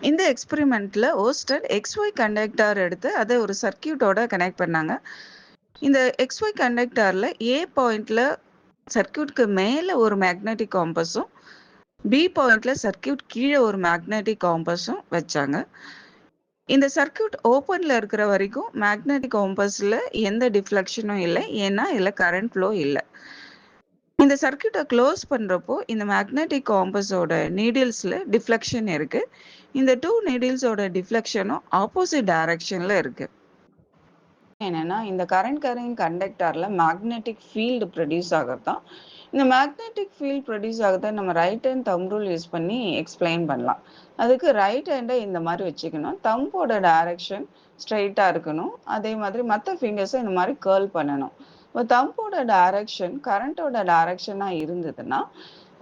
இந்த எக்ஸ்பெரிமெண்ட்டில் oyster XY conductor எடுத்து அதை ஒரு சர்க்கியூட்டோட கனெக்ட் பண்ணாங்க. இந்த எக்ஸ்ஒய் கண்டக்டர்ல ஏ பாயிண்டில் சர்க்கியூட்க்கு மேலே ஒரு மேக்னெட்டிக் காம்பஸும் பி பாயிண்ட்ல சர்க்கியூட் கீழே ஒரு மேக்னெட்டிக் காம்பஸும் வச்சாங்க. இந்த சர்க்கியூட் ஓப்பன்ல இருக்கிற வரைக்கும் மேக்னெட்டிக் காம்பஸ்ல எந்த டிஃப்ளெக்ஷனும் இல்லை ஏன்னா இதில் கரண்ட் ஃப்ளோ இல்லை. இந்த சர்க்கியூட்டை க்ளோஸ் பண்றப்போ இந்த மேக்னெட்டிக் காம்பஸோட நீடில்ஸ்ல டிஃப்ளெக்ஷன் இருக்கு. இந்த டூ நீடில்ஸோட டிஃப்ளெக்ஷனும் ஆப்போசிட் டைரக்ஷன்ல இருக்கு. என்னன்னா இந்த கரண்ட் கரிங் கண்டக்டரில் மேக்னெட்டிக் ஃபீல்டு ப்ரொடியூஸ் ஆகிறதான் இந்த மேக்னெட்டிக் ஃபீல்ட் ப்ரொடியூஸ் ஆகிறத நம்ம right hand thumb rule use பண்ணி எக்ஸ்பிளைன் பண்ணலாம். அதுக்கு ரைட் ஹேண்டை இந்த மாதிரி வச்சுக்கணும். தம்போட டைரக்ஷன் ஸ்ட்ரைட்டாக இருக்கணும். அதே மாதிரி மற்ற ஃபிங்கர்ஸை இந்த மாதிரி கேர்ள் பண்ணணும். தம்போட டைரக்ஷன் கரண்ட்டோட டைரக்ஷனாக இருந்ததுன்னா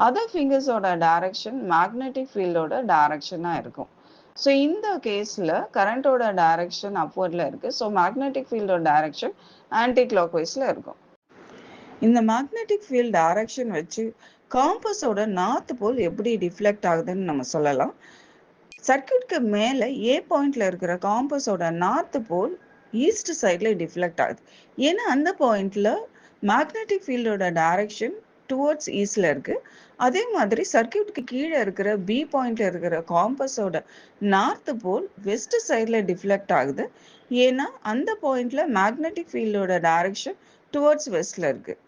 அதர் ஃபிங்கர்ஸோட டைரக்ஷன் மேக்னெட்டிக் ஃபீல்டோட டைரக்ஷனாக இருக்கும். ஸோ இந்த கேஸில் கரண்ட்டோட டைரக்ஷன் அப்வர்டில் இருக்குது ஸோ மேக்னெட்டிக் ஃபீல்டோட டைரக்ஷன் ஆன்டி கிளாக் வைஸில் இருக்கும். இந்த மேக்னெட்டிக் ஃபீல்ட் டைரக்ஷன் வச்சு காம்பஸோட நார்த் போல் எப்படி டிஃப்ளெக்ட் ஆகுதுன்னு நம்ம சொல்லலாம். சர்க்கியூட்க்கு மேலே ஏ பாயிண்ட்ல இருக்கிற காம்பஸோட நார்த் போல் ஈஸ்ட் சைடில் டிஃப்ளெக்ட் ஆகுது. ஏன்னா அந்த பாயிண்டில் மேக்னெட்டிக் ஃபீல்டோட டைரக்ஷன் டுவர்ட்ஸ் ஈஸ்டில் இருக்குது அதே மாதிரி சர்க்கியூட்க்கு கீழே இருக்கிற பி பாயிண்ட்ல இருக்கிற காம்பஸோட நார்த் போல் வெஸ்ட் சைடில் டிஃப்ளெக்ட் ஆகுது. ஏன்னா அந்த பாயிண்ட்ல மேக்னெட்டிக் ஃபீல்டோட டைரக்ஷன் டுவர்ட்ஸ் வெஸ்டில் இருக்குது